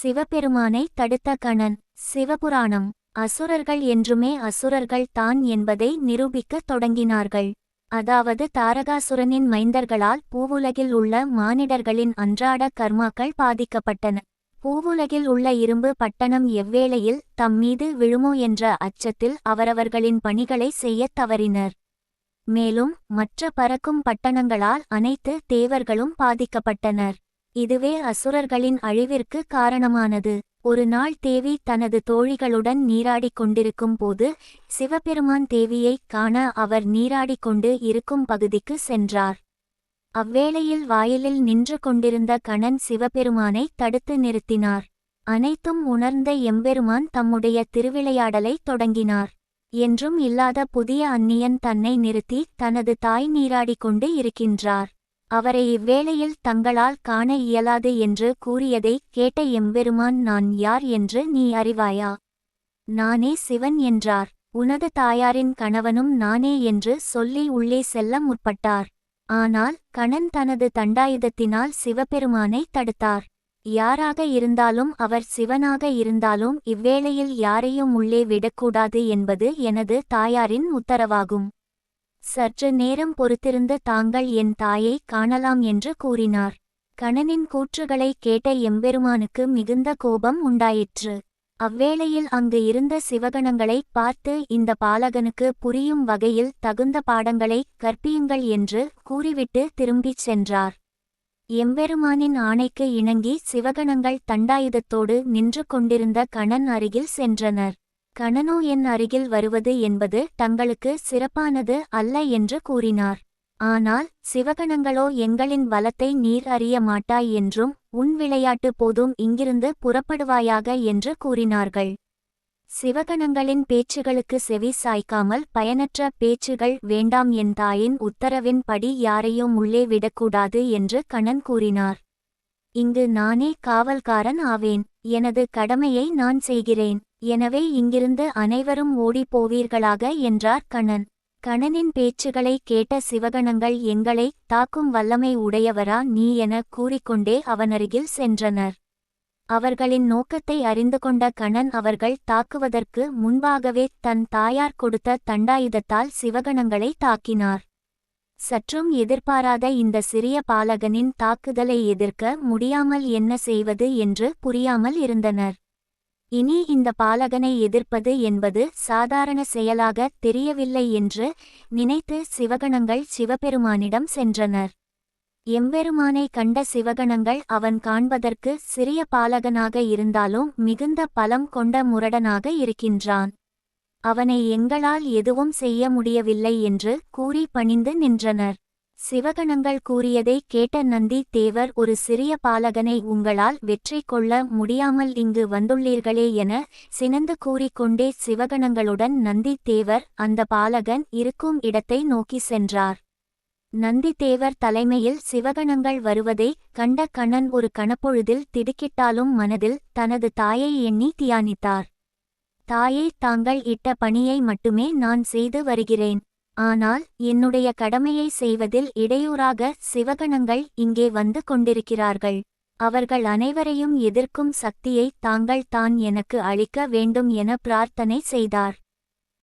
சிவபெருமானை தடுத்த கணன். சிவபுராணம். அசுரர்கள் என்றுமே அசுரர்கள் தான் என்பதை நிரூபிக்கத் தொடங்கினார்கள். அதாவது தாரகாசுரனின் மைந்தர்களால் பூவுலகில் உள்ள மானிடர்களின் அன்றாட கர்மாக்கள் பாதிக்கப்பட்டன. பூவுலகில் உள்ள இரும்பு பட்டணம் எவ்வேளையில் தம் மீது விழுமோ என்ற அச்சத்தில் அவரவர்களின் பணிகளை செய்யத் தவறினர். மேலும் மற்ற பறக்கும் பட்டணங்களால் அனைத்து தேவர்களும் பாதிக்கப்பட்டனர். இதுவே அசுரர்களின் அழிவிற்கு காரணமானது. ஒரு நாள் தேவி தனது தோழிகளுடன் நீராடிக் கொண்டிருக்கும் போது சிவபெருமான் தேவியைக் காண அவர் நீராடிக் கொண்டு இருக்கும் பகுதிக்கு சென்றார். அவ்வேளையில் வாயிலில் நின்று கொண்டிருந்த கணன் சிவபெருமானை தடுத்து நிறுத்தினார். அனைத்தும் உணர்ந்த எம்பெருமான் தம்முடைய திருவிளையாடலை தொடங்கினார். என்றும் இல்லாத புதிய அந்நியன் தன்னை நிறுத்தி தனது தாய் நீராடிக் கொண்டு இருக்கின்றார். அவரை இவ்வேளையில் தங்களால் காண இயலாது என்று கூறியதை கேட்ட எம்பெருமான் நான் யார் என்று நீ அறிவாயா? நானே சிவன் என்றார். உனது தாயாரின் கணவனும் நானே என்று சொல்லி உள்ளே செல்ல முற்பட்டார். ஆனால் கணன் தனது தண்டாயுதத்தினால் சிவபெருமானை தடுத்தார். யாராக இருந்தாலும் அவர் சிவனாக இருந்தாலும் இவ்வேளையில் யாரையும் உள்ளே விடக்கூடாது என்பது எனது தாயாரின் உத்தரவாகும். சற்று நேரம் பொறுத்திருந்து தாங்கள் என் தாயை காணலாம் என்று கூறினார். கணனின் கூற்றுகளை கேட்ட எம்பெருமானுக்கு மிகுந்த கோபம் உண்டாயிற்று. அவ்வேளையில் அங்கு இருந்த சிவகணங்களை பார்த்து இந்த பாலகனுக்கு புரியும் வகையில் தகுந்த பாடங்களை கற்பியுங்கள் என்று கூறிவிட்டு திரும்பிச் சென்றார். எம்பெருமானின் ஆணைக்கு இணங்கி சிவகணங்கள் தண்டாயுதத்தோடு நின்று கொண்டிருந்த கணன் அருகில் சென்றனர். கணனோ என் அருகில் வருவது என்பது தங்களுக்கு சிறப்பானது அல்ல என்று கூறினார். ஆனால் சிவகணங்களோ எங்களின் பலத்தை நீர் அறிய மாட்டாய் என்றும் உன் விளையாட்டு போதும் இங்கிருந்து புறப்படுவாயாக என்று கூறினார்கள். சிவகணங்களின் பேச்சுகளுக்கு செவி சாய்க்காமல் பயனற்ற பேச்சுகள் வேண்டாம் என் தாயின் உத்தரவின் படி யாரையும் உள்ளே விடக்கூடாது என்று கணன் கூறினார். இங்கு நானே காவல்காரன் ஆவேன் எனது கடமையை நான் செய்கிறேன். எனவே இங்கிருந்து அனைவரும் ஓடிப் போவீர்களாக என்றார் கணன் கணனின் பேச்சுகளை கேட்ட சிவகணங்கள் எங்களை தாக்கும் வல்லமை உடையவரா நீ என கூறிக்கொண்டே அவனருகில் சென்றனர். அவர்களின் நோக்கத்தை அறிந்து கொண்ட கணன் அவர்கள் தாக்குவதற்கு முன்பாகவே தன் தாயார் கொடுத்த தண்டாயுதத்தால் சிவகணங்களை தாக்கினார். சற்றும் எதிர்பாராத இந்த சிறிய பாலகனின் தாக்குதலை எதிர்க்க முடியாமல் என்ன செய்வது என்று புரியாமல் இருந்தனர். இனி இந்த பாலகனை எதிர்ப்பது என்பது சாதாரண செயலாக தெரியவில்லை என்று நினைத்து சிவகணங்கள் சிவபெருமானிடம் சென்றனர். எம்பெருமானை கண்ட சிவகணங்கள் அவன் காண்பதற்கு சிறிய பாலகனாக இருந்தாலும் மிகுந்த பலம் கொண்ட முரடனாக இருக்கின்றான். அவனை எங்களால் எதுவும் செய்ய முடியவில்லை என்று கூறி பணிந்து நின்றனர். சிவகணங்கள் கூறியதை கேட்ட நந்தி தேவர் ஒரு சிறிய பாலகனை உங்களால் வெற்றி கொள்ள முடியாமல் இங்கு வந்துள்ளீர்களே என சினந்து கூறிக்கொண்டே சிவகணங்களுடன் நந்தி தேவர் அந்த பாலகன் இருக்கும் இடத்தை நோக்கி சென்றார். நந்திதேவர் தலைமையில் சிவகணங்கள் வருவதை கண்ட கண்ணன் ஒரு கணப்பொழுதில் திடுக்கிட்டாலும் மனதில் தனது தாயை எண்ணி தியானித்தார். தாயே தாங்கள் இட்ட பணியை மட்டுமே நான் செய்து வருகிறேன். ஆனால் என்னுடைய கடமையை செய்வதில் இடையூறாக சிவகணங்கள் இங்கே வந்து கொண்டிருக்கிறார்கள். அவர்கள் அனைவரையும் எதிர்க்கும் சக்தியை தாங்கள் தான் எனக்கு அளிக்க வேண்டும் என பிரார்த்தனை செய்தார்.